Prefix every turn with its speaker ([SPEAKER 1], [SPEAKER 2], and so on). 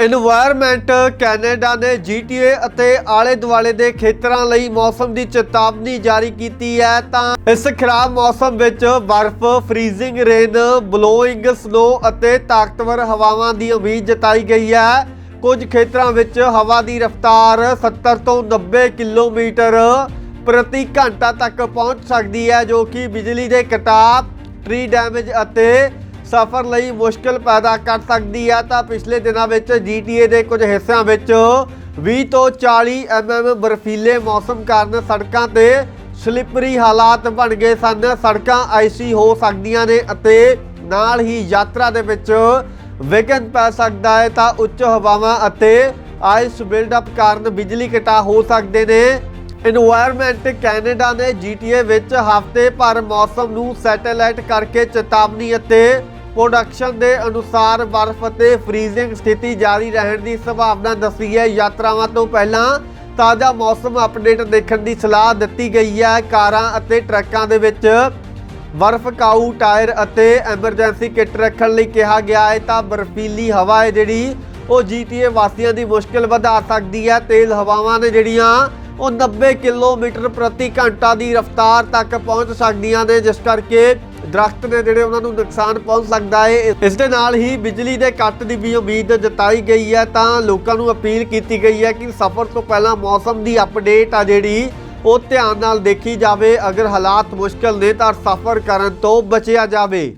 [SPEAKER 1] Environment Canada ਨੇ GTA ਅਤੇ ਆਲੇ ਦੁਆਲੇ ਦੇ ਖੇਤਰਾਂ ਲਈ ਮੌਸਮ ਦੀ ਚੇਤਾਵਨੀ ਜਾਰੀ ਕੀਤੀ ਹੈ ਤਾਂ ਇਸ ਖਰਾਬ ਮੌਸਮ ਵਿੱਚ ਬਰਫ਼, ਫ੍ਰੀਜ਼ਿੰਗ ਰੇਨ, ਬਲੋਇੰਗ ਸਨੋ ਅਤੇ ਤਾਕਤਵਰ ਹਵਾਵਾਂ ਦੀ ਉਮੀਦ ਜਤਾਈ ਗਈ ਹੈ। ਕੁਝ ਖੇਤਰਾਂ ਵਿੱਚ ਹਵਾ ਦੀ ਰਫ਼ਤਾਰ 70 ਤੋਂ 90 ਕਿਲੋਮੀਟਰ ਪ੍ਰਤੀ ਘੰਟਾ ਤੱਕ ਪਹੁੰਚ ਸਕਦੀ ਹੈ ਜੋ ਕਿ ਬਿਜਲੀ ਦੇ ਕਟਾਪ, ਟ੍ਰੀ ਡੈਮੇਜ ਅਤੇ ਸਫ਼ਰ ਲਈ ਮੁਸ਼ਕਲ ਪੈਦਾ ਕਰ ਸਕਦੀ ਹੈ ਤਾਂ ਪਿਛਲੇ ਦਿਨਾਂ ਵਿੱਚ ਜੀਟੀਏ ਦੇ ਕੁਝ ਹਿੱਸਿਆਂ ਵਿੱਚ 20 ਤੋਂ 40 ਐਮਐਮ ਬਰਫੀਲੇ ਮੌਸਮ ਕਾਰਨ ਸੜਕਾਂ ਤੇ ਸਲਿੱਪਰੀ ਹਾਲਾਤ ਬਣ ਗਏ ਸਨ। ਸੜਕਾਂ ਆਈਸੀ ਹੋ ਸਕਦੀਆਂ ਨੇ ਅਤੇ ਨਾਲ ਹੀ ਯਾਤਰਾ ਦੇ ਵਿੱਚ ਵਿਘਨ ਪੈ ਸਕਦਾ ਹੈ। ਤਾਂ ਉੱਚ ਹਵਾਵਾਂ ਅਤੇ ਆਈਸ ਬਿਲਡਅਪ ਕਾਰਨ ਬਿਜਲੀ ਕਟਾ ਹੋ ਸਕਦੇ ਨੇ। এনवायरमेंट ਕੈਨੇਡਾ ਨੇ ਜੀਟੀਏ ਵਿੱਚ ਹਫ਼ਤੇ ਭਰ ਮੌਸਮ ਨੂੰ ਸੈਟੇਲਾਈਟ ਕਰਕੇ ਚੇਤਾਵਨੀ ਅਤੇ ਪ੍ਰੋਡਕਸ਼ਨ ਦੇ ਅਨੁਸਾਰ ਬਰਫ਼ ਅਤੇ ਫ੍ਰੀਜ਼ਿੰਗ ਸਥਿਤੀ ਜਾਰੀ ਰਹਿਣ ਦੀ ਸੰਭਾਵਨਾ ਦੱਸੀ ਹੈ। ਯਾਤਰਾਵਾਂ ਤੋਂ ਪਹਿਲਾਂ ਤਾਜ਼ਾ ਮੌਸਮ ਅਪਡੇਟ ਦੇਖਣ ਦੀ ਸਲਾਹ ਦਿੱਤੀ ਗਈ ਹੈ। ਕਾਰਾਂ ਅਤੇ ਟਰੱਕਾਂ ਦੇ ਵਿੱਚ ਬਰਫ਼ ਕਾਊ, ਟਾਇਰ ਅਤੇ ਐਮਰਜੈਂਸੀ ਕਿੱਟ ਰੱਖਣ ਲਈ ਕਿਹਾ ਗਿਆ ਹੈ। ਤਾਂ ਬਰਫੀਲੀ ਹਵਾ ਹੈ ਜਿਹੜੀ, ਉਹ GTA ਵਾਸੀਆਂ ਦੀ ਮੁਸ਼ਕਲ ਵਧਾ ਸਕਦੀ ਹੈ। ਤੇਜ਼ ਹਵਾਵਾਂ ਨੇ ਜਿਹੜੀਆਂ, ਉਹ 90 ਕਿਲੋਮੀਟਰ ਪ੍ਰਤੀ ਘੰਟਾ ਦੀ ਰਫ਼ਤਾਰ ਤੱਕ ਪਹੁੰਚ ਸਕਦੀਆਂ ਨੇ, ਜਿਸ ਕਰਕੇ ਦਰਖਤ ਨੇ ਜਿਹੜੇ ਉਹਨਾਂ ਨੂੰ ਨੁਕਸਾਨ ਪਹੁੰਚ ਸਕਦਾ ਹੈ। ਇਸ ਦੇ ਨਾਲ ਹੀ ਬਿਜਲੀ ਦੇ ਕੱਟ ਦੀ ਵੀ ਉਮੀਦ ਜਤਾਈ ਗਈ ਹੈ। ਤਾਂ ਲੋਕਾਂ ਨੂੰ ਅਪੀਲ ਕੀਤੀ ਗਈ ਹੈ ਕਿ ਸਫ਼ਰ ਤੋਂ ਪਹਿਲਾਂ ਮੌਸਮ ਦੀ ਅਪਡੇਟ ਆ ਜਿਹੜੀ, ਉਹ ਧਿਆਨ ਨਾਲ ਦੇਖੀ ਜਾਵੇ। ਅਗਰ ਹਾਲਾਤ ਮੁਸ਼ਕਲ ਨੇ ਤਾਂ ਸਫ਼ਰ ਕਰਨ ਤੋਂ ਬਚਿਆ ਜਾਵੇ।